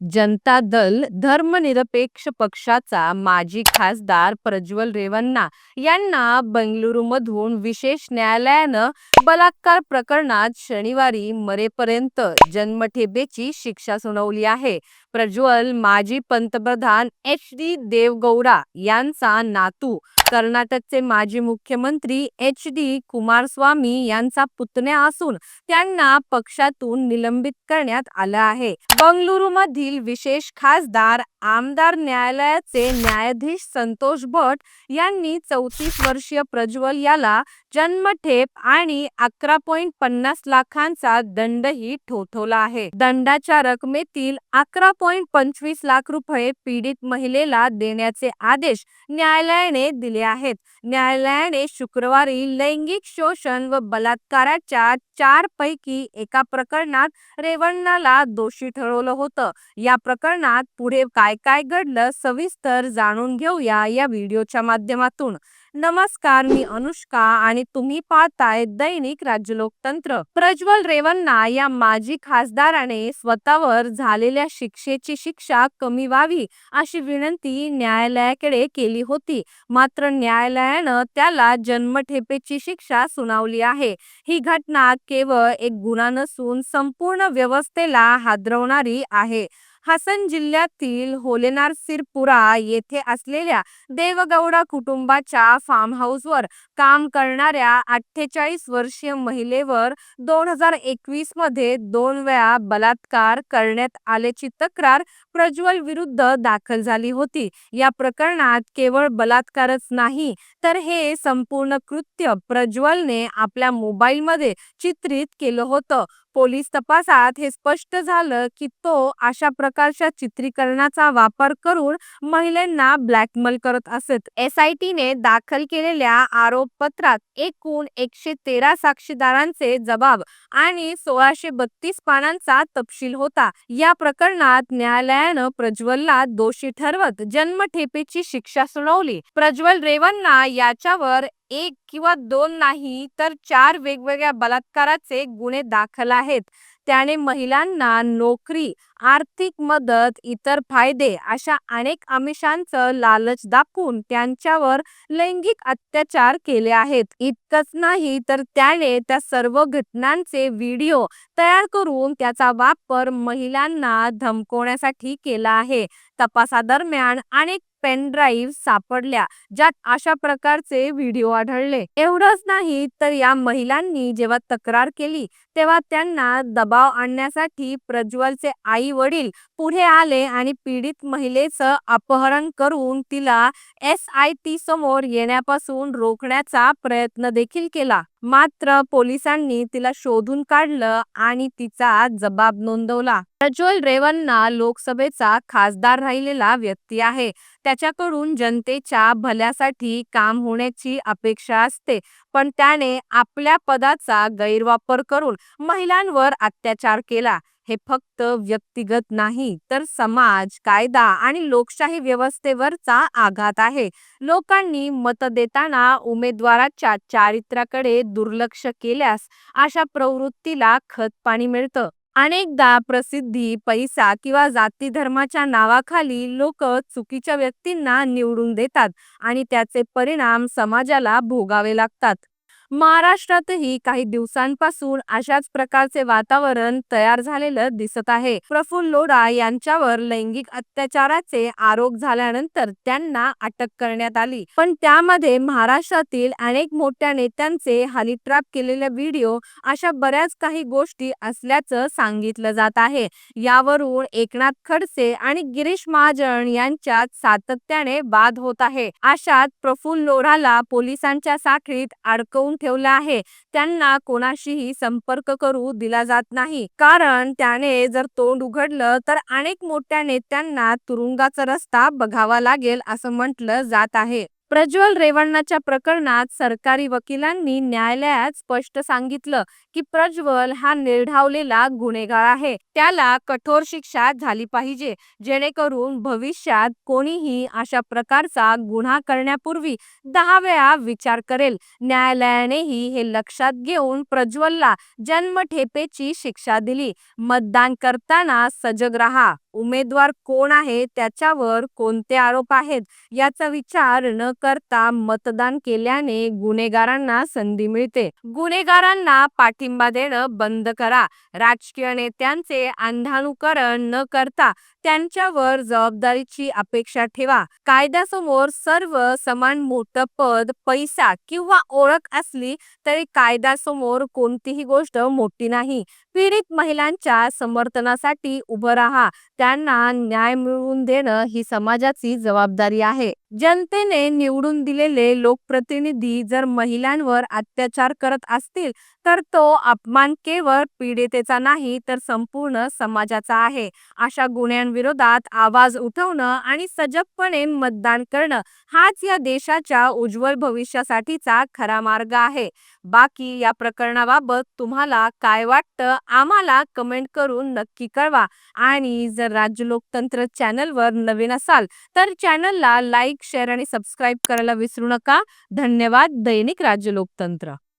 जनता दल धर्मनिरपेक्ष पक्षाचा माजी खासदार प्रज्वल रेवन्ना यांना बंगळुरूमधून विशेष न्यायालयानं बलात्कार प्रकरणात शनिवारी मरेपर्यंत जन्मठेपेची शिक्षा सुनावली आहे. प्रज्वल माजी पंतप्रधान एच डी देवगौडा यांचा नातू कर्नाटकचे माजी मुख्यमंत्री एच डी कुमारस्वामी यांचा पुतण्या असून त्यांना पक्षातून निलंबित करण्यात आलं आहे. बंगळुरूमधील विशेष खासदार आमदार न्यायालयाचे न्यायाधीश संतोष भट यांनी चौतीस वर्षीय प्रज्वल याला जन्मठेप आणि अकरा पॉइंट पन्नास लाखांचा दंडही ठोठवला आहे. दंडाच्या रकमेतील अकरा पॉइंट पंचवीस लाख रुपये पीडित महिलेला देण्याचे आदेश न्यायालयाने दिले आहेत. न्यायालयाने शुक्रवारी लैंगिक शोषण व बलात्काराच्या चार पैकी एका प्रकरणात रेवण्णाला दोषी ठरवलं होतं. या प्रकरणात पुढे काय काय घडलं सविस्तर जाणून घेऊया या व्हिडिओच्या माध्यमातून. नमस्कार मी अनुष्का आणि तुम्ही पाहताय दैनिक राज्य लोकतंत्र प्रज्वल रेवन्ना या माजी खासदाराने स्वतःवर झालेल्या शिक्षेची शिक्षा कमी व्हावी अशी विनंती न्यायालयाकडे केली होती. मात्र न्यायालयानं त्याला जन्मठेपेची शिक्षा सुनावली आहे. ही घटना केवळ एक गुन्हा नसून संपूर्ण व्यवस्थेला हादरवणारी आहे. हसन जिल्ह्यातील होलेनार सिरपुरा येथे असलेल्या देवगौडा कुटुंबाच्या फार्म हाऊसवर काम करणाऱ्या अठ्ठेचाळीस वर्षीय महिलेवर दोन हजार एकवीसमध्ये दोन वेळा बलात्कार करण्यात आल्याची तक्रार प्रज्वल विरुद्ध दाखल झाली होती. या प्रकरणात केवळ बलात्कारच नाही तर हे संपूर्ण कृत्य प्रज्वलने आपल्या मोबाईलमध्ये चित्रित केलं होतं. पोलीस तपासात हे स्पष्ट झालं की तो अशा प्रकारच्या चित्रीकरणाचा वापर करून महिलांना ब्लॅकमेल करत असत टीने दाखल केलेल्या आरोपपत्रात एकूण एकशे तेरा साक्षीदारांचे जबाब आणि सोळाशे बत्तीस पानांचा तपशील होता. या प्रकरणात न्यायालयानं प्रज्वलला दोषी ठरवत जन्मठेपेची शिक्षा सुनावली. प्रज्वल रेवन्ना याच्यावर एक किंवा दोन नाही तर चार वेगवेगळ्या बलात्काराचे गुन्हे दाखल आहेत. त्याने महिलांना नोकरी आर्थिक मदत इतर फायदे अशा अनेक आमिषांचं लालच दाखवून त्यांच्यावर लैंगिक अत्याचार केले आहेत. इतकंच नाही तर त्याने त्या सर्व घटनांचे व्हिडिओ तयार करून त्याचा वापर महिलांना धमकवण्यासाठी केला आहे. तपासादरम्यान अनेक पेन सापडल्या ज्यात अशा प्रकारचे व्हिडिओ आढळले. एवढंच नाही तर या महिलांनी जेव्हा तक्रार केली तेव्हा त्यांना दबाव आणण्यासाठी प्रज्वलचे आई वडील पुढे आले आणि पीडित महिलेचं अपहरण करून तिला एस आय टी समोर येण्यापासून रोखण्याचा प्रयत्न देखील केला. मात्र पोलिसांनी तिला शोधून काढलं आणि तिचा जबाब नोंदवला. प्रज्वल रेवन्ना लोकसभेचा खासदार राहिलेला व्यक्ती आहे. त्याच्याकडून जनतेच्या भल्यासाठी काम होण्याची अपेक्षा असते. पण त्याने आपल्या पदाचा गैरवापर करून महिलांवर अत्याचार केला. हे फक्त व्यक्तिगत नाही तर समाज कायदा आणि लोकशाही व्यवस्थेवरचा आघात आहे. लोकांनी मत देताना उमेदवाराच्या चारित्र्याकडे दुर्लक्ष केल्यास अशा प्रवृत्तीला खत पाणी मिळतं. अनेकदा प्रसिद्धी पैसा किंवा जाती धर्माच्या नावाखाली लोक चुकीच्या व्यक्तींना निवडून देतात आणि त्याचे परिणाम समाजाला भोगावे लागतात. महाराष्ट्रातही काही दिवसांपासून अशाच प्रकारचे वातावरण तयार झालेलं दिसत आहे. प्रफुल्ल लोढा यांच्यावर लैंगिक अत्याचाराचे आरोप झाल्यानंतर त्यांना अटक करण्यात आली. पण त्यामध्ये महाराष्ट्रातील अनेक मोठ्या नेत्यांचे हनीट्रॅप केलेले व्हिडिओ अशा बऱ्याच काही गोष्टी असल्याचं सांगितलं जात आहे. यावरून एकनाथ खडसे आणि गिरीश महाजन यांच्यात सातत्याने वाद होत आहे. अशात प्रफुल्ल लोढाला पोलिसांच्या साखळीत अडकवून ठेवलं आहे. त्यांना कोणाशीही संपर्क करू दिला जात नाही. कारण त्याने जर तोंड उघडलं तर अनेक मोठ्या नेत्यांना तुरुंगाचा रस्ता बघावा लागेल असं म्हटलं जात आहे. प्रज्वल रेवण्णाच्या प्रकरणात सरकारी वकिलांनी न्यायालयात स्पष्ट सांगितलं की प्रज्वल हा निर्ढावलेला गुन्हेगार आहे. त्याला कठोर शिक्षा झाली पाहिजे जेणेकरून भविष्यात कोणीही अशा प्रकारचा गुन्हा करण्यापूर्वी दहा वेळा विचार करेल. न्यायालयानेही हे लक्षात घेऊन प्रज्वलला जन्मठेपेची शिक्षा दिली. मतदान करताना सजग राहा. उमेदवार कोण आहे त्याच्यावर कोणते आरोप आहेत याचा विचार न करता मतदान केल्याने गुन्हेगारांना संधी मिळते. गुन्हेगारांना पाठिंबा देणं बंद करा. राजकीय नेत्यांचे अंधानुकरण न करता त्यांच्यावर जबाबदारीची अपेक्षा ठेवा. कायद्यासमोर सर्व समान मोठं पद पैसा किंवा ओळख असली तरी कायद्यासमोर कोणतीही गोष्ट मोठी नाही. पीडित महिलांच्या समर्थनासाठी उभं राहा. त्यांना न्याय मिळवून देणं ही समाजाची जबाबदारी आहे. जनतेने निवडून दिलेले लोकप्रतिनिधी जर महिलांवर अत्याचार करत असतील तर तो अपमान केवळ पीडितेचा नाही तर संपूर्ण समाजाचा आहे. अशा गुन्ह्यांविरोधात आवाज उठवणं आणि सजगपणे मतदान करणं हाच या देशाच्या उज्ज्वल भविष्यासाठीचा खरा मार्ग आहे. बाकी या प्रकरणाबाबत तुम्हाला काय वाटतं आम्हाला कमेंट करून नक्की कळवा. आणि जर राज्य लोकतंत्र चॅनलवर नवीन असाल तर चॅनलला लाईक शेअर आणि सबस्क्राईब करायला विसरू नका. धन्यवाद. दैनिक राज्य लोकतंत्र.